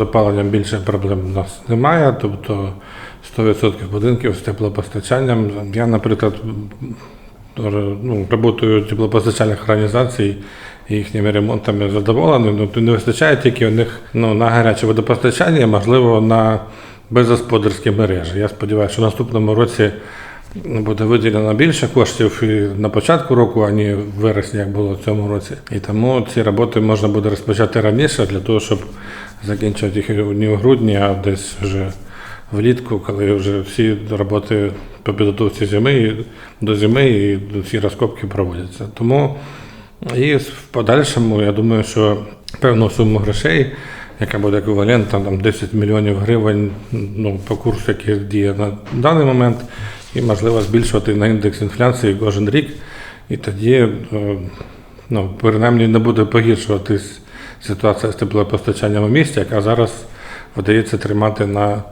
З більше проблем у нас немає, тобто 100% будинків з теплопостачанням. Я, наприклад, ну, працюю теплопостачальних організацій і їхніми ремонтами задоволений. Ну, то не вистачає тільки у них ну, на гаряче водопостачання, можливо, на безгосподарські мережі. Я сподіваюся, що в наступному році буде виділено більше коштів і на початку року, а не в вересні, як було в цьому році. І тому ці роботи можна буде розпочати раніше для того, щоб закінчити їх не в грудні, а десь вже влітку, коли вже всі роботи по підготовці зими до зими і всі розкопки проводяться. Тому і в подальшому я думаю, що певну суму грошей, яка буде еквівалентна там 10 мільйонів гривень ну, по курсу, який діє на даний момент, і можливо збільшувати на індекс інфляції кожен рік. І тоді е, ну, принаймні не буде погіршуватись ситуація з теплопостачанням у місті, яка зараз вдається тримати на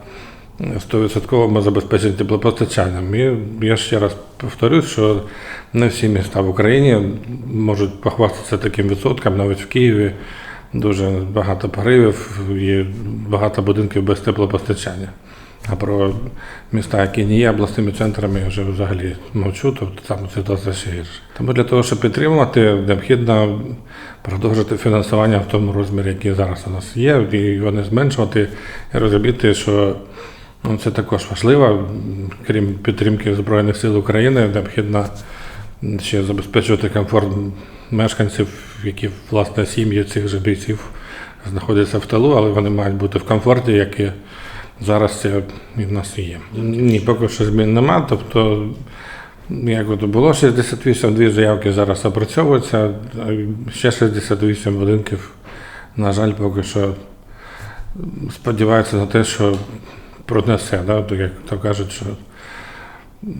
100% забезпечення теплопостачанням. І я ще раз повторюсь, що не всі міста в Україні можуть похвастатися таким відсотком, навіть в Києві дуже багато поривів і багато будинків без теплопостачання. А про міста, які не є обласними центрами, вже взагалі мовчу, тобто там ситуація ще гірша. Тому для того, щоб підтримувати, необхідно продовжити фінансування в тому розмірі, який зараз у нас є, і його не зменшувати, і розуміти, що ну, це також важливо. Крім підтримки Збройних сил України, необхідно ще забезпечувати комфорт мешканців, які власне сім'ї цих же бійців знаходяться в тилу, але вони мають бути в комфорті, як і зараз це і в нас є. Ні, поки що змін нема. Тобто, як от було 68, дві заявки зараз опрацьовуються, ще 68 будинків, на жаль, поки що сподіваються на те, що пронесе. Да? Як то кажуть, що,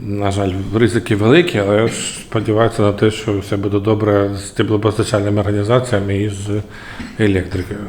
на жаль, ризики великі, але сподіваються на те, що все буде добре з теплопостачальними організаціями і з електрикою.